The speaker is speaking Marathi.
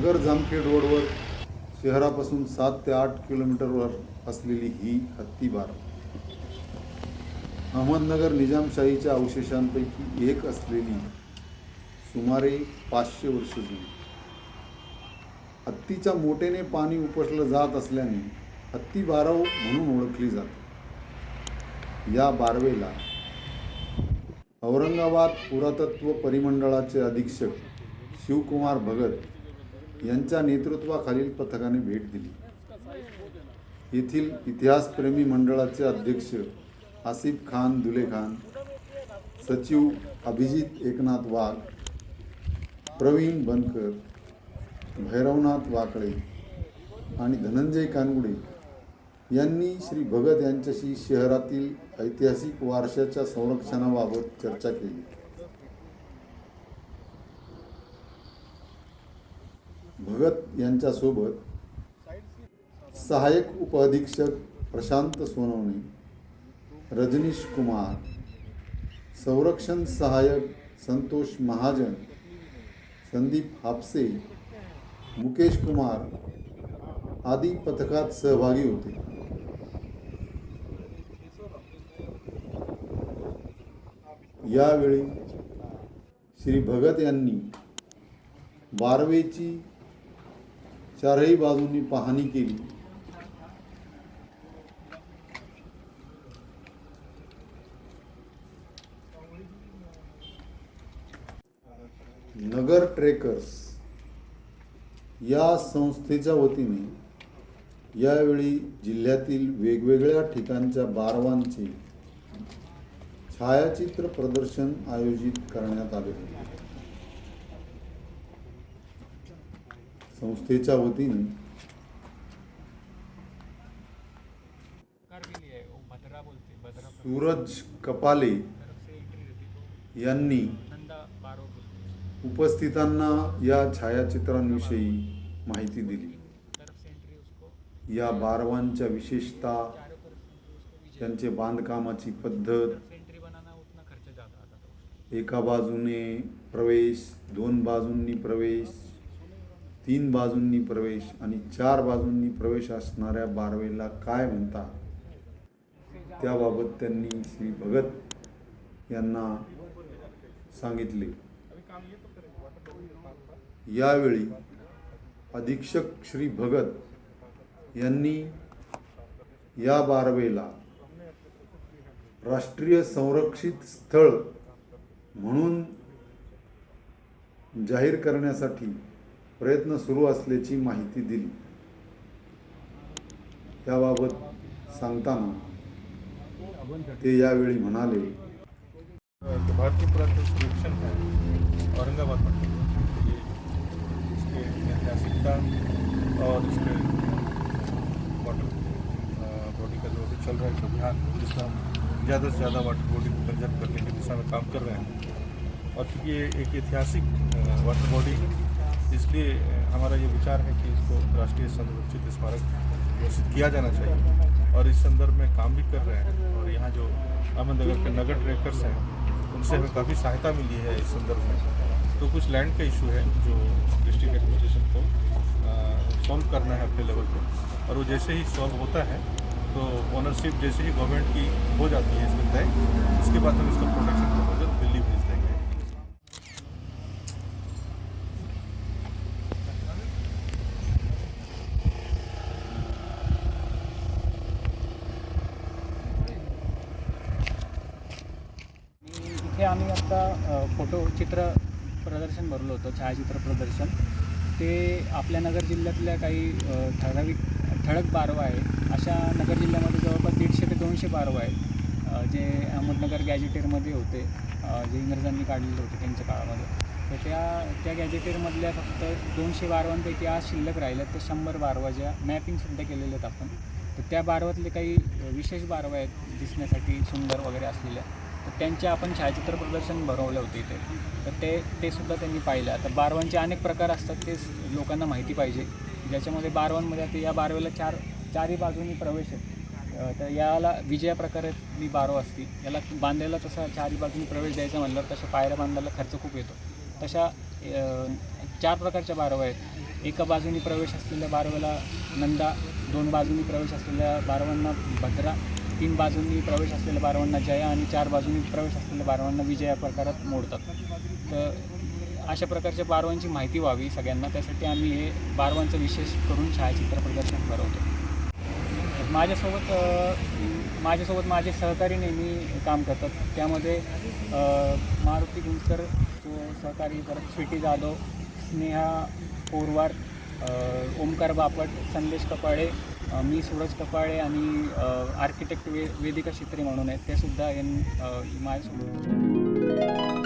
नगर जामखेड रोडवर शहरापासून सात ते आठ किलोमीटरवर असलेली ही हत्तीबार अहमदनगर निजामशाहीच्या अवशेषांपैकी एक असलेली सुमारे पाचशे वर्ष जुनी. हत्तीच्या मोठेने पाणी उपसलं जात असल्याने हत्ती बारव म्हणून ओळखली जाते. या बारवेला औरंगाबाद पुरातत्व परिमंडळाचे अधीक्षक शिवकुमार भगत यांच्या नेतृत्वाखालील पथकाने भेट दिली. येथील इतिहासप्रेमी मंडळाचे अध्यक्ष आसिफ खान दुले खान सचिव अभिजित एकनाथ वाघ प्रवीण बनकर भैरवनाथ वाकळे आणि धनंजय कानगुडे यांनी श्री भगत यांच्याशी शहरातील ऐतिहासिक वारशाच्या संरक्षणाबाबत चर्चा केली. भगत यांच्यासोबत सहाय्यक उपअधीक्षक प्रशांत सोनवणे रजनीश कुमार संरक्षण सहाय्यक संतोष महाजन संदीप हापसे मुकेश कुमार आदी पथकात सहभागी होते. यावेळी श्री भगत यांनी बारवेची चारही बाजूंनी पाहणी केली. नगर ट्रेकर्स या संस्थेच्या वतीने यावेळी जिल्ह्यातील वेगवेगळ्या ठिकाणच्या बारवांचे छायाचित्र प्रदर्शन आयोजित करण्यात आले. होते संस्थेच्या वतीने. सूरज कपाले यांनी उपस्थितांना या छायाचित्रांविषयी माहिती दिली. या बारवांच्या विशेषता त्यांचे बांधकामाची पद्धत एका बाजूने प्रवेश दोन बाजूंनी प्रवेश तीन बाजूंनी प्रवेश आणि चार बाजूंनी प्रवेश असणाऱ्या बारवेला काय म्हणतात त्याबाबत त्यांनी श्री भगत यांना सांगितले. यावेळी अधीक्षक श्री भगत यांनी या बारवेला राष्ट्रीय संरक्षित स्थळ म्हणून जाहीर करण्यासाठी प्रयत्न सुरू असल्याची माहिती दिली. त्याबाबत सांगताना ते यावेळी म्हणाले भारतीय पुरातत्व सर्वेक्षण है औरंगाबाद में ये म्हणजे इसके ऐतिहासिकता और इसके वाटर बॉडी का जो अभी चल रहा है अभियान जिसका हम ज़्यादा से ज़्यादा वाटर बॉडी को कंजर्व करने की दिशा में काम कर रहे हैं। और चूँकि ये एक ऐतिहासिक वाटर बॉडी इसलिए हमारा ये विचार है कि इसको राष्ट्रीय संरक्षित स्मारक घोषित किया जाना चाहिए। और इस संदर्भ में काम भी कर रहे हैं और यहाँ जो अहमदनगर के नगर ट्रेकर्स हैं, उनसे हमें काफ़ी सहायता मिली है इस संदर्भ में। तो कुछ लैंड का इशू है जो डिस्ट्रिक्ट एडमिनिस्ट्रेशन को सॉल्व करना है अपने लेवल पर और वो जैसे ही सॉल्व होता है तो ओनरशिप जैसे ही गवर्नमेंट की हो जाती है इसमें तय, उसके बाद हम इसका प्रोटेक्शन आणि आम्ही आत्ता फोटो चित्र प्रदर्शन भरलं होतं छायाचित्र प्रदर्शन. ते आपल्या नगर जिल्ह्यातल्या काही ठराविक ठळक बारवा आहे. अशा नगर जिल्ह्यामध्ये जवळपास दीडशे ते दोनशे बारवा आहेत. जे अहमदनगर गॅजेटेरमध्ये होते. जे इंग्रजांनी काढलेले होते त्यांच्या काळामध्ये. तर त्या त्या गॅजेटेरमधल्या फक्त दोनशे बारवांपैकी आज शिल्लक राहिल्यात. तर शंभर बारवा ज्या मॅपिंगसुद्धा केलेल्या आहेत आपण. तर त्या बारवातले काही विशेष बारवा आहेत दिसण्यासाठी सुंदर वगैरे असलेल्या. तर त्यांचे आपण छायाचित्र प्रदर्शन भरवलं होते इथे. तर ते ते सुद्धा त्यांनी पाहिलं. आता बारवांचे अनेक प्रकार असतात ते लोकांना माहिती पाहिजे. ज्याच्यामध्ये बारवांमध्ये आता या बारवेला चार चारही बाजूनी प्रवेश आहे. तर याला विजया प्रकारातली बारव असती. याला बांधायला तसा चारही बाजूनी प्रवेश द्यायचा म्हणलं तशा पायऱ्या बांधायला खर्च खूप येतो. तशा चार प्रकारच्या बारव्या आहेत. एका बाजूनी प्रवेश असलेल्या बारवेला नंदा दोन बाजूनी प्रवेश असलेल्या बारवांना भद्रा तीन बाजूंनी प्रवेश असलेल्या बारवांना जया आणि चार बाजूंनी प्रवेश असलेल्या बारवांना विजय या प्रकारात मोडतात. तर अशा प्रकारच्या बारवांची माहिती व्हावी सगळ्यांना. त्यासाठी आम्ही हे बारवांचं विशेष करून छायाचित्र प्रदर्शन भरवतो माझ्यासोबत माझ्यासोबत माझे सहकारी नेहमी काम करतात. त्यामध्ये मारुती गुंजकर सहकारी करत स्वीटी जाधव स्नेहा पोरवार ओमकार बापट संदेश कपाळे मी सूरज कपाळे आणि आर्किटेक्ट वे वेदिका शित्रे म्हणून आहेत. ते सुद्धा माय माझ्यासोबत